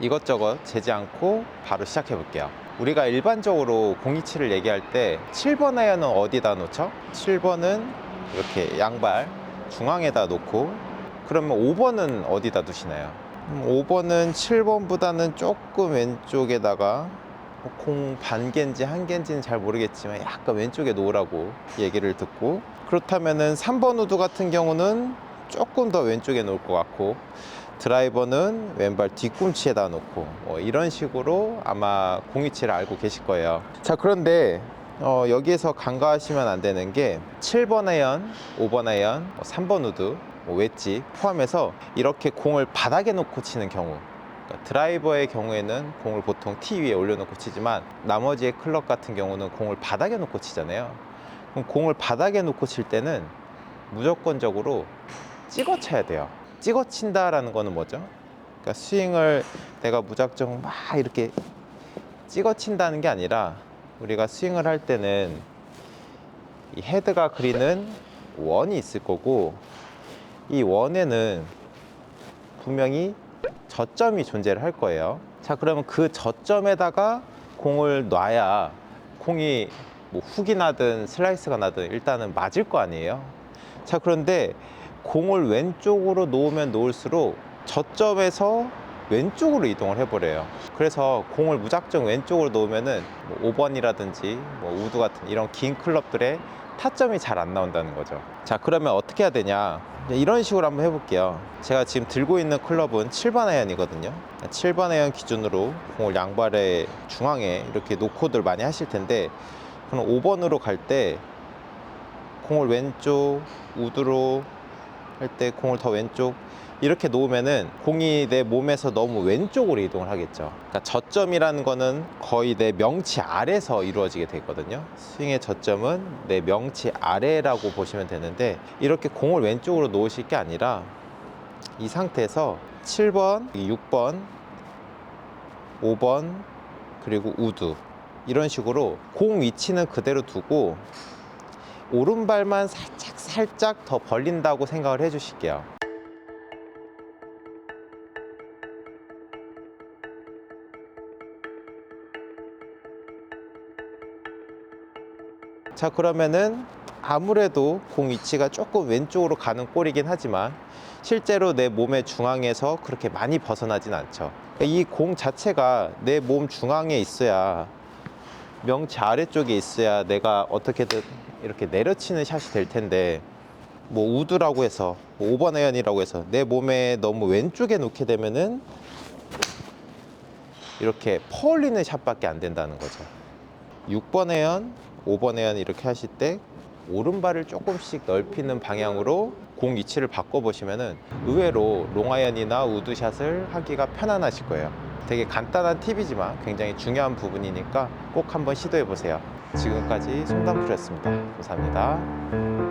이것저것 재지 않고 바로 시작해 볼게요. 우리가 일반적으로 027을 얘기할 때 7번 아이언은 어디다 놓죠? 7번은 이렇게 양발 중앙에다 놓고 그러면 5번은 어디다 두시나요? 5번은 7번보다는 조금 왼쪽에다가 뭐공 반 개인지 한 개인지는 잘 모르겠지만 약간 왼쪽에 놓으라고 얘기를 듣고 그렇다면은 3번 우드 같은 경우는 조금 더 왼쪽에 놓을 것 같고 드라이버는 왼발 뒤꿈치에다 놓고 뭐 이런 식으로 아마 027을 알고 계실 거예요. 자 그런데 어, 여기에서 간과하시면 안 되는 게 7번 아이언, 5번 아이언, 뭐 3번 우드, 뭐 웨지 포함해서 이렇게 공을 바닥에 놓고 치는 경우 그러니까 드라이버의 경우에는 공을 보통 티 위에 올려놓고 치지만 나머지의 클럽 같은 경우는 공을 바닥에 놓고 치잖아요. 그럼 공을 바닥에 놓고 칠 때는 무조건적으로 찍어 쳐야 돼요. 찍어 친다라는 거는 뭐죠? 그러니까 스윙을 내가 무작정 막 이렇게 찍어 친다는 게 아니라 우리가 스윙을 할 때는 이 헤드가 그리는 원이 있을 거고 이 원에는 분명히 저점이 존재를 할 거예요. 자, 그러면 그 저점에다가 공을 놔야 공이 뭐 훅이 나든 슬라이스가 나든 일단은 맞을 거 아니에요. 자, 그런데 공을 왼쪽으로 놓으면 놓을수록 저점에서 왼쪽으로 이동을 해버려요. 그래서 공을 무작정 왼쪽으로 놓으면은 뭐 5번이라든지 뭐 우드 같은 이런 긴 클럽들의 타점이 잘 안 나온다는 거죠. 자, 그러면 어떻게 해야 되냐? 이런 식으로 한번 해볼게요. 제가 지금 들고 있는 클럽은 7번 아이언이거든요. 7번 아이언 기준으로 공을 양발의 중앙에 이렇게 놓고들 많이 하실 텐데, 그럼 5번으로 갈 때 공을 왼쪽 우드로 할 때 공을 더 왼쪽 이렇게 놓으면은 공이 내 몸에서 너무 왼쪽으로 이동을 하겠죠. 그러니까 저점이라는 거는 거의 내 명치 아래서 이루어지게 되거든요. 스윙의 저점은 내 명치 아래라고 보시면 되는데 이렇게 공을 왼쪽으로 놓으실 게 아니라 이 상태에서 7번, 6번, 5번 그리고 우드 이런 식으로 공 위치는 그대로 두고 오른발만 살짝 살짝 더 벌린다고 생각을 해 주실게요. 자 그러면은 아무래도 공 위치가 조금 왼쪽으로 가는 꼴이긴 하지만 실제로 내 몸의 중앙에서 그렇게 많이 벗어나진 않죠. 이 공 자체가 내 몸 중앙에 있어야 명치 아래쪽에 있어야 내가 어떻게든 이렇게 내려치는 샷이 될 텐데 뭐 우드라고 해서 뭐 5번 아이언이라고 해서 내 몸에 너무 왼쪽에 놓게 되면은 이렇게 퍼올리는 샷밖에 안 된다는 거죠. 6번 아이언, 5번 아이언 이렇게 하실 때 오른발을 조금씩 넓히는 방향으로 공 위치를 바꿔보시면은 의외로 롱아이언이나 우드샷을 하기가 편안하실 거예요. 되게 간단한 팁이지만 굉장히 중요한 부분이니까 꼭 한번 시도해 보세요. 지금까지 송담프였습니다. 감사합니다.